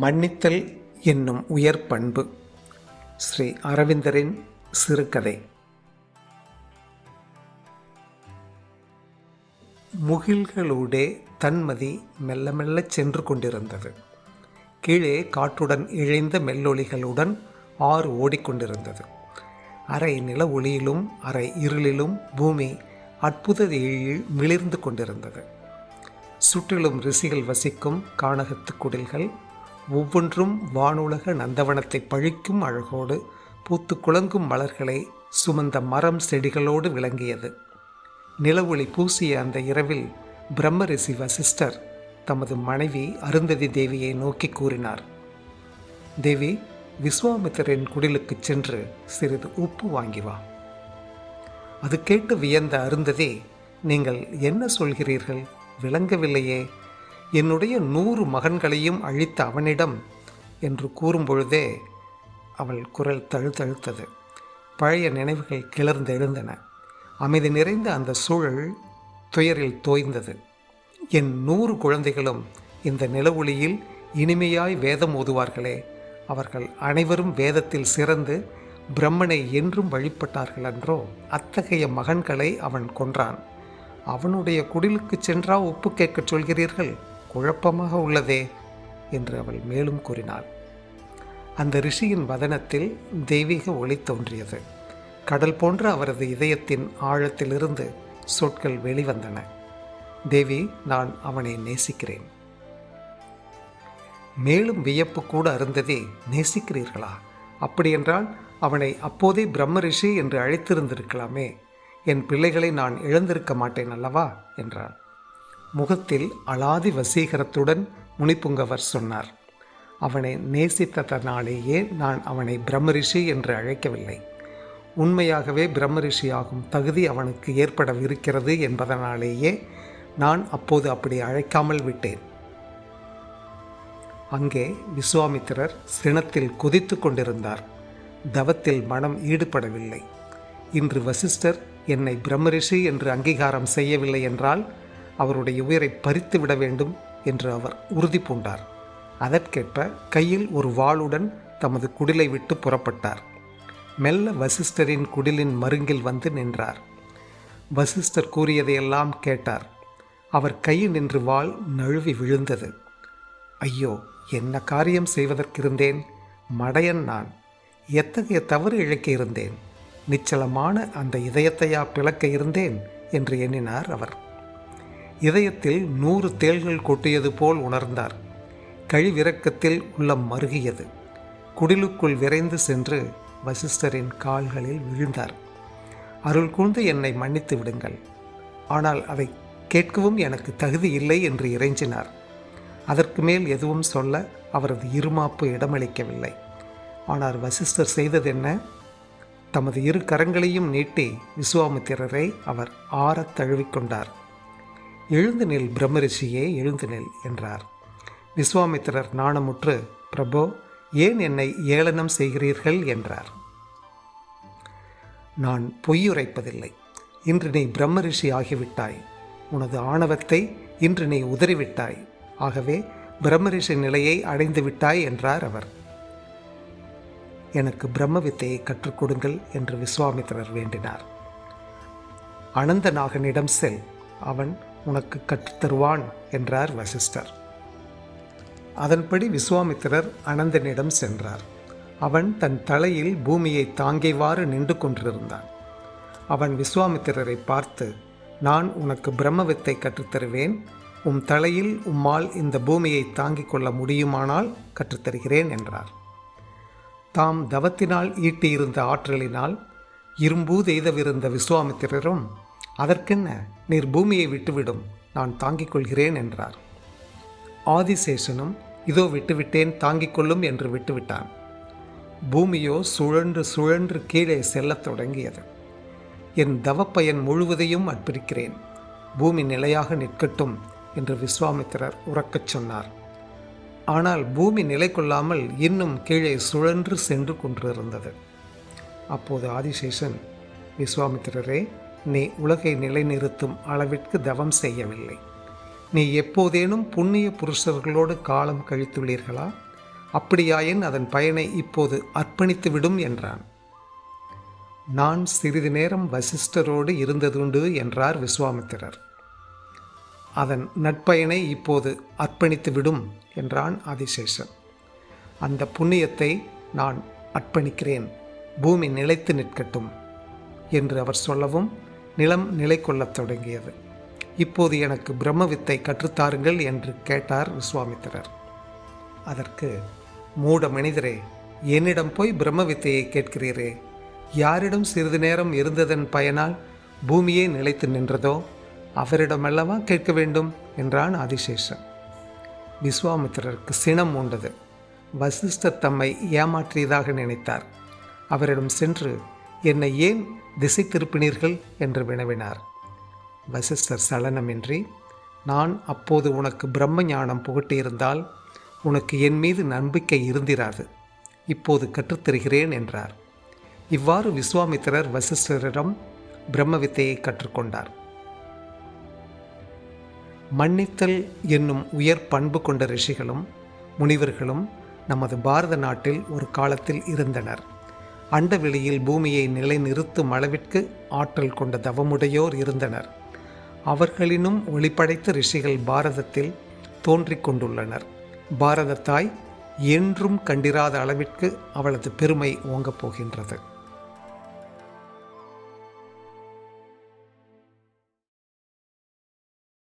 மன்னித்தல் என்னும் உயர் பண்பு. ஸ்ரீ அரவிந்தரின் சிறுகதை. முகில்களூடே தன்மதி மெல்ல மெல்லச் சென்று கொண்டிருந்தது. கீழே காற்றுடன் இழைந்த மெல்லொளிகளுடன் ஆறு ஓடிக்கொண்டிருந்தது அரை நில ஒளியிலும் அரை இருளிலும் பூமி அற்புத எழில் மிளிர்ந்து கொண்டிருந்தது. சுற்றிலும் ரிஷிகள் வசிக்கும் கானகத்து குடில்கள் ஒவ்வொன்றும் வானுலக நந்தவனத்தை பழிக்கும் அழகோடு பூத்து குலங்கும் மலர்களை சுமந்த மரம் செடிகளோடு விளங்கியது. நிலவொளி பூசிய அந்த இரவில் பிரம்மரிசி வசிஸ்டர் வசிஷ்டர் தமது மனைவி அருந்ததி தேவியை நோக்கி கூறினார். தேவி விஸ்வாமித்திரின் குடிலுக்குச் சென்று சிறிது உப்பு வாங்கி வா. அது கேட்டு வியந்த அருந்ததி நீங்கள் என்ன சொல்கிறீர்கள்? விளங்கவில்லையே. என்னுடைய நூறு மகன்களையும் அழித்த அவனிடம் என்று கூறும்பொழுதே அவள் குரல் தழுத்தழுத்தது பழைய நினைவுகள் கிளர்ந்தெழுந்தன அமைதி நிறைந்த அந்த சூழல் துயரில் தோய்ந்தது. என் நூறு குழந்தைகளும் இந்த நிலவொளியில் இனிமையாய் வேதம் ஓதுவார்களே. அவர்கள் அனைவரும் வேதத்தில் சிறந்து பிரம்மனை என்றும் வழிபட்டார்கள் என்றோ அத்தகைய மகன்களை அவன் கொன்றான். அவனுடைய குடிலுக்குச் சென்றா ஒப்பு கேட்கச் சொல்கிறீர்கள்? குழப்பமாக உள்ளதே என்று அவள் மேலும் கூறினாள். அந்த ரிஷியின் வதனத்தில் தெய்வீக ஒளி தோன்றியது. கடல் போன்ற அவரது இதயத்தின் ஆழத்திலிருந்து சொற்கள் வெளிவந்தன. தேவி நான் அவனை நேசிக்கிறேன். மேலும் வியப்பு கூட அருந்ததே நேசிக்கிறீர்களா? அப்படியென்றால் அவனை அப்போதே பிரம்ம ரிஷி என்று அழைத்திருந்திருக்கலாமே. என் பிள்ளைகளை நான் இழந்திருக்க மாட்டேன் அல்லவா? என்றாள். முகத்தில் அலாதி வசீகரத்துடன் முனிப்புங்கவர் சொன்னார் அவனை நேசித்ததனாலேயே நான் அவனை பிரம்மரிஷி என்று அழைக்கவில்லை. உண்மையாகவே பிரம்மரிஷி ஆகும் தகுதி அவனுக்கு ஏற்படவிருக்கிறது என்பதனாலேயே நான் அப்போது அப்படி அழைக்காமல் விட்டேன். அங்கே விஸ்வாமித்திரர் சினத்தில் கொதித்து கொண்டிருந்தார். தவத்தில் மனம் ஈடுபடவில்லை. இன்று வசிஷ்டர் என்னை பிரம்மரிஷி என்று அங்கீகாரம் செய்யவில்லை என்றால் அவருடைய உயிரை பறித்து விட வேண்டும் என்று அவர் உறுதி பூண்டார். அதற்கேற்ப கையில் ஒரு வாளுடன் தமது குடிலை விட்டு புறப்பட்டார். மெல்ல வசிஷ்டரின் குடிலின் மருங்கில் வந்து நின்றார். வசிஷ்டர் கூறியதையெல்லாம் கேட்டார். அவர் கையில் நின்று வாள் நழுவி விழுந்தது. ஐயோ என்ன காரியம் செய்வதற்கிருந்தேன்? மடையன் நான். எத்தகைய தவறு இழைக்க இருந்தேன்? நிச்சலமான அந்த இதயத்தையா பிளக்க இருந்தேன்? என்று எண்ணினார் அவர். இதயத்தில் நூறு தேள்கள் கொட்டியது போல் உணர்ந்தார். கழிவிறக்கத்தில் உள்ளம் மருகியது. குடிலுக்குள் விரைந்து சென்று வசிஷ்டரின் கால்களில் விழுந்தார். அருள் கூர்ந்து என்னை மன்னித்து விடுங்கள். ஆனால் அதை கேட்கவும் எனக்கு தகுதி இல்லை என்று இறைஞ்சினார். அதற்கு மேல் எதுவும் சொல்ல அவரது இருமாப்பு இடமளிக்கவில்லை. ஆனால் வசிஷ்டர் செய்தது என்ன? தமது இரு கரங்களையும் நீட்டி விஸ்வாமித்திரரை அவர் ஆறத் தழுவிக்கொண்டார். எழுந்து நில் பிரம்மரிஷியே எழுந்து நில் என்றார். விஸ்வாமித்திரர் நாணமுற்று பிரபோ ஏன் என்னை ஏளனம் செய்கிறீர்கள்? என்றார். நான் பொய்யுரைப்பதில்லை. இன்று நீ பிரம்மரிஷி ஆகிவிட்டாய். உனது ஆணவத்தை இன்று நீ உதறிவிட்டாய். ஆகவே பிரம்மரிஷி நிலையை அடைந்து விட்டாய் என்றார் அவர். எனக்கு பிரம்ம வித்தையை கற்றுக் கொடுங்கள் என்று விஸ்வாமித்திரர் வேண்டினார். அனந்தநாகனிடம் செல். அவன் உனக்கு கற்றுத்தருவான் என்றார் வசிஷ்டர். அதன்படி விஸ்வாமித்திரர் அனந்தனிடம் சென்றார். அவன் தன் தலையில் பூமியை தாங்கிவாறு நின்று கொண்டிருந்தான். அவன் விஸ்வாமித்திரரை பார்த்து நான் உனக்கு பிரம்மவித்தை கற்றுத்தருவேன். உம் தலையில் உம்மால் இந்த பூமியை தாங்கிக் கொள்ள முடியுமானால் கற்றுத்தருகிறேன் என்றார். தாம் தவத்தினால் ஈட்டியிருந்த ஆற்றலினால் இரும்பூதெய்தவிருந்த விஸ்வாமித்திரரும் அதற்கென்ன? நீர் பூமியை விட்டுவிடும். நான் தாங்கிக் கொள்கிறேன் என்றார். ஆதிசேஷனும் இதோ விட்டுவிட்டேன் தாங்கிக் கொள்ளும் என்று விட்டுவிட்டான். பூமியோ சுழன்று சுழன்று கீழே செல்லத் தொடங்கியது. என் தவப்பயன் முழுவதையும் அர்ப்பணிக்கிறேன் பூமி நிலையாக நிற்கட்டும் என்று விஸ்வாமித்திரர் உறக்கச் சொன்னார். ஆனால் பூமி நிலை கொள்ளாமல் இன்னும் கீழே சுழன்று சென்று கொண்டிருந்தது. அப்போது ஆதிசேஷன் விஸ்வாமித்திரரே நீ உலகை நிலைநிறுத்தும் அளவிற்கு தவம் செய்யவில்லை. நீ எப்போதேனும் புண்ணிய புருஷர்களோடு காலம் கழித்துள்ளீர்களா? அப்படியாயின் அதன் பயனை இப்போது அர்ப்பணித்துவிடும் என்றான். நான் சிறிது நேரம் வசிஷ்டரோடு இருந்ததுண்டு என்றார் விஸ்வாமித்திரர். அதன் நட்பயனை இப்போது அர்ப்பணித்துவிடும் என்றான் ஆதிசேஷன். அந்த புண்ணியத்தை நான் அர்ப்பணிக்கிறேன். பூமி நிலைத்து நிற்கட்டும் என்று அவர் சொல்லவும் நிலம் நிலை கொள்ளத் தொடங்கியது. இப்போது எனக்கு பிரம்மவித்தை கற்றுத்தாருங்கள் என்று கேட்டார் விஸ்வாமித்திரர். அதற்கு மூட மனிதரே என்னிடம் போய் பிரம்ம வித்தையை கேட்கிறீரே. யாரிடம் சிறிது நேரம் இருந்ததன் பயனால் பூமியே நிலைத்து நின்றதோ அவரிடமல்லவா கேட்க வேண்டும்? என்றான் ஆதிசேஷன். விஸ்வாமித்திரருக்கு சினம் உண்டது. வசிஷ்டர் தம்மை ஏமாற்றியதாக நினைத்தார். அவரிடம் சென்று என்னை ஏன் திசை திருப்பினீர்கள் என்று வினவினார். வசிஷ்டர் சலனமின்றி நான் அப்போது உனக்கு பிரம்ம ஞானம் புகட்டியிருந்தால் உனக்கு என் மீது நம்பிக்கை இருந்திராது. இப்போது கற்றுத்தருகிறேன் என்றார். இவ்வாறு விஸ்வாமித்திரர் வசிஷ்டரிடம் பிரம்ம வித்தையை கற்றுக்கொண்டார். மன்னித்தல் என்னும் உயர் பண்பு கொண்ட ரிஷிகளும் முனிவர்களும் நமது பாரத நாட்டில் ஒரு காலத்தில் இருந்தனர். அண்டவெளியில் பூமியை நிலைநிறுத்தும் அளவிற்கு ஆற்றல் கொண்ட தவமுடையோர் இருந்தனர். அவர்களினும் ஒளிப்படைத்த ரிஷிகள் பாரதத்தில் தோன்றிக் கொண்டுள்ளனர். பாரத தாய் என்றும் கண்டிராத அளவிற்கு அவளது பெருமை ஓங்கப் போகின்றது.